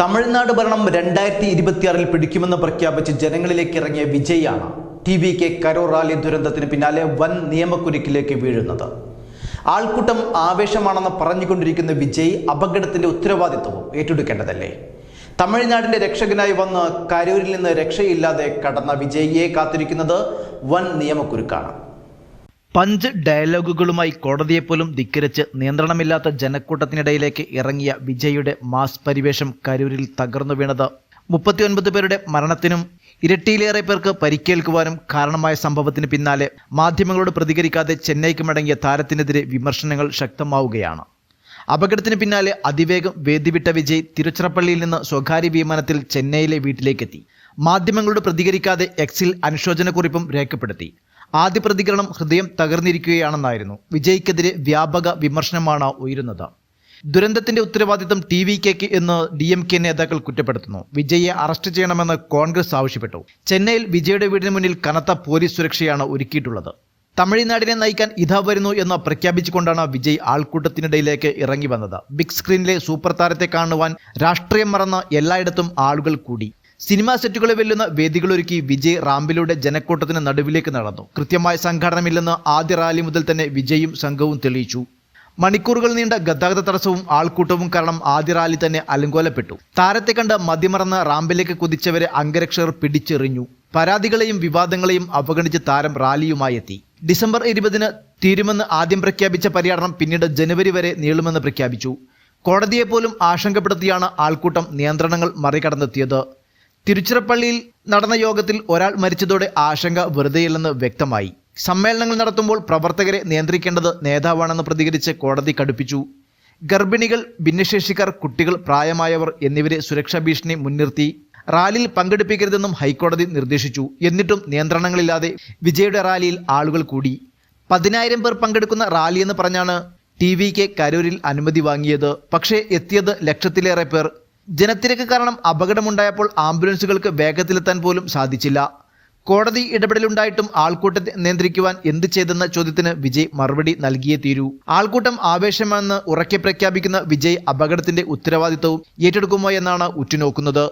തമിഴ്നാട് ഭരണം രണ്ടായിരത്തി ഇരുപത്തിയാറിൽ പിടിക്കുമെന്ന് പ്രഖ്യാപിച്ച് ജനങ്ങളിലേക്ക് ഇറങ്ങിയ വിജയാണ് ടി വി കെ കരോ റാലി ദുരന്തത്തിന് പിന്നാലെ വൻ നിയമക്കുരുക്കിലേക്ക് വീഴുന്നത്. ആൾക്കൂട്ടം ആവേശമാണെന്ന് പറഞ്ഞുകൊണ്ടിരിക്കുന്ന വിജയ് അപകടത്തിന്റെ ഉത്തരവാദിത്വവും ഏറ്റെടുക്കേണ്ടതല്ലേ? തമിഴ്നാടിന്റെ രക്ഷകനായി വന്ന് കരൂരിൽ നിന്ന് രക്ഷയില്ലാതെ കടന്ന വിജയിയെ കാത്തിരിക്കുന്നത് വൻ നിയമക്കുരുക്കാണ്. പഞ്ച് ഡയലോഗുകളുമായി കോടതിയെപ്പോലും ധിക്കരിച്ച് നിയന്ത്രണമില്ലാത്ത ജനക്കൂട്ടത്തിനിടയിലേക്ക് ഇറങ്ങിയ വിജയുടെ മാസ് പരിവേഷം കരൂരിൽ തകർന്നു വീണത് മുപ്പത്തിയൊൻപത് പേരുടെ മരണത്തിനും ഇരട്ടിയിലേറെ പേർക്ക് പരിക്കേൽക്കുവാനും കാരണമായ സംഭവത്തിന് പിന്നാലെ മാധ്യമങ്ങളോട് പ്രതികരിക്കാതെ ചെന്നൈക്ക് മടങ്ങിയ താരത്തിനെതിരെ വിമർശനങ്ങൾ ശക്തമാവുകയാണ്. അപകടത്തിന് പിന്നാലെ അതിവേഗം വേദിവിട്ട വിജയ് തിരുച്ചിറപ്പള്ളിയിൽ നിന്ന് സ്വകാര്യ വിമാനത്തിൽ ചെന്നൈയിലെ വീട്ടിലേക്കെത്തി. മാധ്യമങ്ങളോട് പ്രതികരിക്കാതെ എക്സിൽ അനുശോചനക്കുറിപ്പും രേഖപ്പെടുത്തി. ആദ്യ പ്രതികരണം ഹൃദയം തകർന്നിരിക്കുകയാണെന്നായിരുന്നു. വിജയ്ക്കെതിരെ വ്യാപക വിമർശനമാണ് ഉയരുന്നത്. ദുരന്തത്തിന്റെ ഉത്തരവാദിത്തം ടി വി കെക്ക് എന്ന് ഡി എം കെ നേതാക്കൾ കുറ്റപ്പെടുത്തുന്നു. വിജയെ അറസ്റ്റ് ചെയ്യണമെന്ന് കോൺഗ്രസ് ആവശ്യപ്പെട്ടു. ചെന്നൈയിൽ വിജയുടെ വീടിന് മുന്നിൽ കനത്ത പോലീസ് സുരക്ഷയാണ് ഒരുക്കിയിട്ടുള്ളത്. തമിഴ്നാടിനെ നയിക്കാൻ ഇതാ വരുന്നു എന്ന് പ്രഖ്യാപിച്ചുകൊണ്ടാണ് വിജയ് ആൾക്കൂട്ടത്തിനിടയിലേക്ക് ഇറങ്ങി വന്നത്. ബിഗ് സ്ക്രീനിലെ സൂപ്പർ താരത്തെ കാണുവാൻ രാഷ്ട്രീയം മറന്ന എല്ലായിടത്തും ആളുകൾ കൂടി. സിനിമാ സെറ്റുകളെ വെല്ലുന്ന വേദികളൊരുക്കി വിജയ് റാമ്പിലൂടെ ജനക്കൂട്ടത്തിന് നടുവിലേക്ക് നടന്നു. കൃത്യമായ സംഘടനമില്ലെന്ന് ആദ്യ റാലി മുതൽ തന്നെ വിജയും സംഘവും തെളിയിച്ചു. മണിക്കൂറുകൾ നീണ്ട ഗതാഗത തടസ്സവും ആൾക്കൂട്ടവും കാരണം ആദ്യ റാലി തന്നെ അലങ്കോലപ്പെട്ടു. താരത്തെ കണ്ട് മതിമറന്ന് റാമ്പിലേക്ക് കുതിച്ചവരെ അംഗരക്ഷകർ പിടിച്ചെറിഞ്ഞു. പരാതികളെയും വിവാദങ്ങളെയും അവഗണിച്ച് താരം റാലിയുമായി എത്തി. ഡിസംബർ ഇരുപതിന് തീരുമെന്ന് ആദ്യം പ്രഖ്യാപിച്ച പര്യടനം പിന്നീട് ജനുവരി വരെ നീളുമെന്ന് പ്രഖ്യാപിച്ചു. കോടതിയെപ്പോലും ആശങ്കപ്പെടുത്തിയാണ് ആൾക്കൂട്ടം നിയന്ത്രണങ്ങൾ മറികടന്നെത്തിയത്. തിരുച്ചിറപ്പള്ളിയിൽ നടന്ന യോഗത്തിൽ ഒരാൾ മരിച്ചതോടെ ആശങ്ക വെറുതെയില്ലെന്ന് വ്യക്തമായി. സമ്മേളനങ്ങൾ നടത്തുമ്പോൾ പ്രവർത്തകരെ നിയന്ത്രിക്കേണ്ടത് നേതാവാണെന്ന് പ്രതികരിച്ച് കോടതി കടുപ്പിച്ചു. ഗർഭിണികൾ ഭിന്നശേഷിക്കാർ കുട്ടികൾ പ്രായമായവർ എന്നിവരെ സുരക്ഷാ ഭീഷണി മുൻനിർത്തി. റാലിയിൽ പങ്കെടുപ്പിക്കരുതെന്നും ഹൈക്കോടതി നിർദ്ദേശിച്ചു. എന്നിട്ടും നിയന്ത്രണങ്ങളില്ലാതെ വിജയുടെ റാലിയിൽ ആളുകൾ കൂടി. പതിനായിരം പേർ പങ്കെടുക്കുന്ന റാലിയെന്ന് പറഞ്ഞാണ് ടി വി കെ കരൂരിൽ അനുമതി വാങ്ങിയത്. പക്ഷേ എത്തിയത് ലക്ഷത്തിലേറെ പേർ. ജനത്തിരക്ക് കാരണം അപകടമുണ്ടായപ്പോൾ ആംബുലൻസുകൾക്ക് വേഗത്തിലെത്താൻ പോലും സാധിച്ചില്ല. കോടതി ഇടപെടലുണ്ടായിട്ടും ആൾക്കൂട്ടത്തെ നിയന്ത്രിക്കുവാൻ എന്ത് ചെയ്തെന്ന ചോദ്യത്തിന് വിജയ് മറുപടി നൽകിയേ തീരൂ. ആൾക്കൂട്ടം ആവേശമെന്ന് ഉറക്കെ പ്രഖ്യാപിക്കുന്ന വിജയ് അപകടത്തിന്റെ ഉത്തരവാദിത്തവും ഏറ്റെടുക്കുമോ എന്നാണ് ഉറ്റുനോക്കുന്നത്.